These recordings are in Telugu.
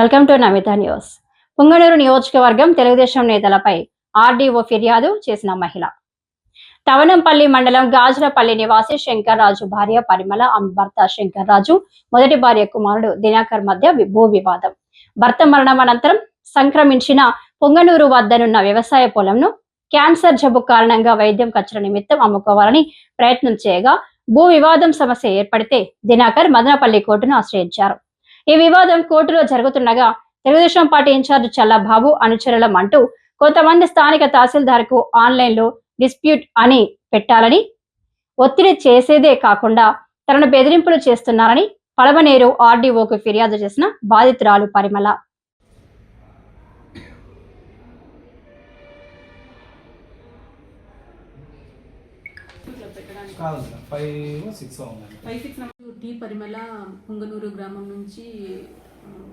Welcome to Namitha news Punganur నియోజకవర్గం తెలుగుదేశం నేతలపై ఆర్డీఓ ఫిర్యాదు చేసిన మహిళ. తవనంపల్లి మండలం గాజులపల్లి నివాసి శంకర్రాజు భార్య పరిమళ ఆమె భర్త శంకర్రాజు మొదటి భార్య కుమారుడు దినాకర్ మధ్య భూ వివాదం. భర్త మరణం అనంతరం సంక్రమించిన పొంగనూరు వద్దనున్న వ్యవసాయ పొలంను క్యాన్సర్ జబ్బు కారణంగా వైద్యం ఖర్చుల నిమిత్తం అమ్ముకోవాలని ప్రయత్నం చేయగా భూ వివాదం సమస్య ఏర్పడితే దినాకర్ మదనపల్లి కోర్టును ఆశ్రయించారు. ఈ వివాదం కోర్టులో జరుగుతుండగా తెలుగుదేశం పార్టీ ఇన్ఛార్జ్ చల్లబాబు అనుచరులం అంటూ కొంతమంది స్థానిక తహసీల్దార్కు ఆన్లైన్లో డిస్ప్యూట్ అని పెట్టాలని ఒత్తిడి చేసేదే కాకుండా తనను బెదిరింపులు చేస్తున్నారని పడవనేరు ఆర్డీఓకు ఫిర్యాదు చేసిన బాధితురాలు పరిమళ. కాదు five six T Parimala Punganur గ్రామం నుంచి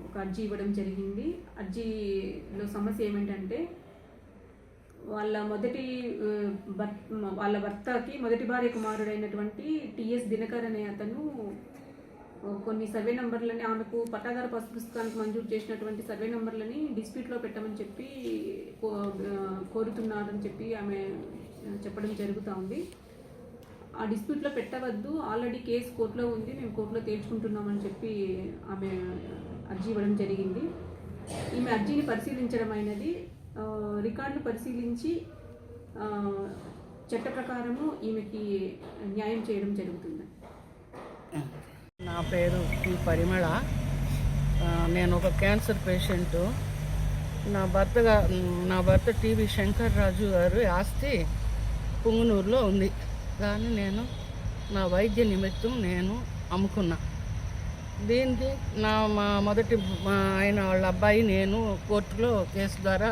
ఒక అర్జీ ఇవ్వడం జరిగింది. అర్జీలో సమస్య ఏమిటంటే వాళ్ళ మొదటి భర్ వాళ్ళ భర్తకి మొదటి భార్య కుమారుడైనటువంటి టిఎస్ దినకర్ అనే అతను కొన్ని సర్వే నంబర్లని ఆమెకు పట్టాదార పసు పుస్తకానికి మంజూరు చేసినటువంటి సర్వే నంబర్లని డిస్ప్యూట్లో పెట్టమని చెప్పి కో- కోరుతున్నారని చెప్పి ఆమె చెప్పడం జరుగుతూ ఉంది. ఆ డిస్ప్యూట్లో పెట్టవద్దు. ఆల్రెడీ కేసు కోర్టులో ఉంది. మేము కోర్టులో తేల్చుకుంటున్నామని చెప్పి ఆమె అర్జీ ఇవ్వడం జరిగింది. ఈమె అర్జీని పరిశీలించడం అయినది. రికార్డులు పరిశీలించి చట్ట ప్రకారము ఈమెకి న్యాయం చేయడం జరుగుతుంది. నా పేరు పరిమళ. నేను ఒక క్యాన్సర్ పేషెంట్. నా భర్తగా నా భర్త టీవీ శంకర్ రాజు గారు ఆస్తి పుంగునూరులో ఉంది. కానీ నేను నా వైద్య నిమిత్తం నేను అమ్ముకున్నా. దీనికి నా మా మొదటి మా ఆయన వాళ్ళ అబ్బాయి నేను కోర్టులో కేసు ద్వారా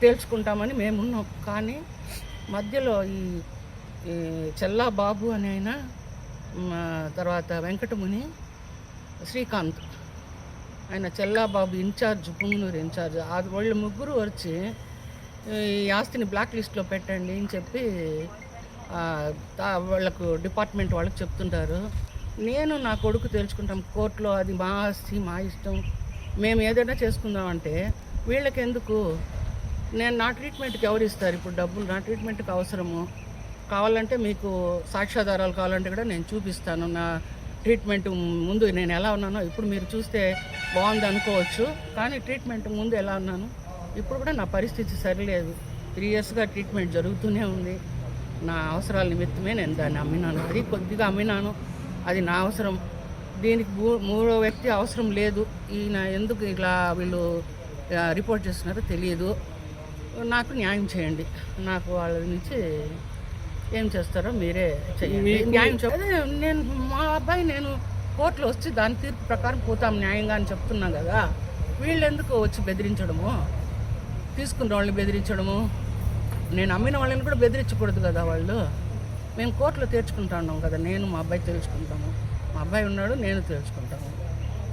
తేల్చుకుంటామని మేము ఉన్నాం కానీ మధ్యలో ఈ చెల్లా బాబు అని ఆయన మా తర్వాత వెంకటముని శ్రీకాంత్ ఆయన చెల్లాబాబు ఇన్ఛార్జ్ పుంగనూరు ఇన్ఛార్జ్ వాళ్ళు ముగ్గురు వచ్చి ఈ ఆస్తిని బ్లాక్ లిస్ట్లో పెట్టండి అని చెప్పి వాళ్ళకు డిపార్ట్మెంట్ వాళ్ళకి చెప్తుంటారు. నేను నా కొడుకు తెలుసుకుంటాం కోర్టులో అది మా ఆస్తి మా ఇష్టం. మేము ఏదైనా చేసుకుందామంటే వీళ్ళకి ఎందుకు నేను నా ట్రీట్మెంట్కి ఎవరు ఇస్తారు? ఇప్పుడు డబ్బులు నా ట్రీట్మెంట్కి అవసరము. కావాలంటే మీకు సాక్ష్యాధారాలు కావాలంటే కూడా నేను చూపిస్తాను. నా ట్రీట్మెంట్ ముందు నేను ఎలా ఉన్నానో ఇప్పుడు మీరు చూస్తే బాగుంది అనుకోవచ్చు. కానీ ట్రీట్మెంట్ ముందు ఎలా ఉన్నాను? ఇప్పుడు కూడా నా పరిస్థితి సరిలేదు. త్రీ ఇయర్స్గా ట్రీట్మెంట్ జరుగుతూనే ఉంది. నా అవసరాల నిమిత్తమే నేను దాన్ని అమ్మినాను. అది కొద్దిగా అమ్మినాను. అది నా అవసరం. దీనికి మూడో వ్యక్తి అవసరం లేదు. ఈయన ఎందుకు ఇలా వీళ్ళు రిపోర్ట్ చేస్తున్నారో తెలియదు నాకు న్యాయం చేయండి. నాకు వాళ్ళ నుంచి ఏం చేస్తారో మీరే చేయండి న్యాయం చెప్ అదే నేను మా అబ్బాయి నేను కోర్టులో వచ్చి దాని తీర్పు ప్రకారం పోతాం న్యాయంగా అని చెప్తున్నాం కదా. వీళ్ళు ఎందుకు వచ్చి బెదిరించడము? తీసుకున్న వాళ్ళని బెదిరించడము? నేను అమ్మిన వాళ్ళని కూడా బెదిరించకూడదు కదా వాళ్ళు. మేము కోర్టులో తీర్చుకుంటా ఉన్నాం కదా నేను మా అబ్బాయి తెలుసుకుంటాము. మా అబ్బాయి ఉన్నాడు నేను తెలుసుకుంటాము.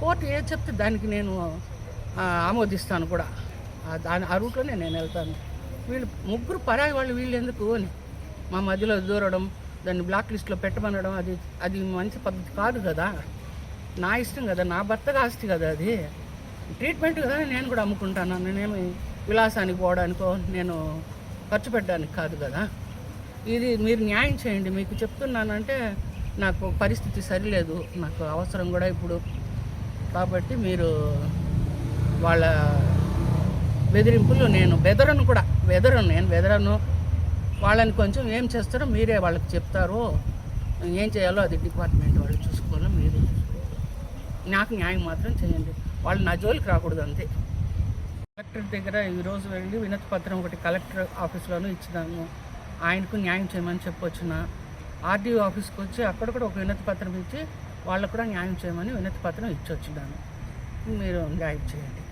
కోర్టు ఏది చెప్తే దానికి నేను ఆమోదిస్తాను కూడా. దాని ఆ రూట్లోనే నేను వెళ్తాను. వీళ్ళు ముగ్గురు పరాయి వాళ్ళు వీళ్ళు ఎందుకు అని. మా మధ్యలో దూరడం దాన్ని బ్లాక్ లిస్ట్లో పెట్టమనడం అది అది మంచి పద్ధతి కాదు కదా. నా ఇష్టం కదా నా భర్తగా ఆస్తి కదా అది. ట్రీట్మెంట్ కదా నేను కూడా అమ్ముకుంటాను. నేనేమి విలాసానికి పోవడానికో నేను ఖర్చు పెట్టడానికి కాదు కదా. ఇది మీరు న్యాయం చేయండి. మీకు చెప్తున్నానంటే నాకు పరిస్థితి సరిలేదు. నాకు అవసరం కూడా ఇప్పుడు. కాబట్టి మీరు వాళ్ళ బెదిరింపులు నేను బెదరను కూడా. బెదరను నేను బెదరను. వాళ్ళని కొంచెం ఏం చేస్తారో మీరే వాళ్ళకి చెప్తారో ఏం చేయాలో అది డిపార్ట్మెంట్ వాళ్ళు చూసుకోవాలో మీరు నాకు న్యాయం మాత్రం చేయండి. వాళ్ళు నా జోలికి రాకూడదు అంతే. కలెక్టర్ దగ్గర ఈరోజు వెళ్ళి వినతి పత్రం ఒకటి కలెక్టర్ ఆఫీస్లోనూ ఇచ్చినాము. ఆయనకు న్యాయం చేయమని చెప్పొచ్చిన. ఆర్డీఓ ఆఫీస్కి వచ్చి అక్కడ కూడా ఒక వినతి పత్రం ఇచ్చి వాళ్ళకు కూడా న్యాయం చేయమని వినతి పత్రం ఇచ్చొచ్చినాను మీరు న్యాయం చేయండి.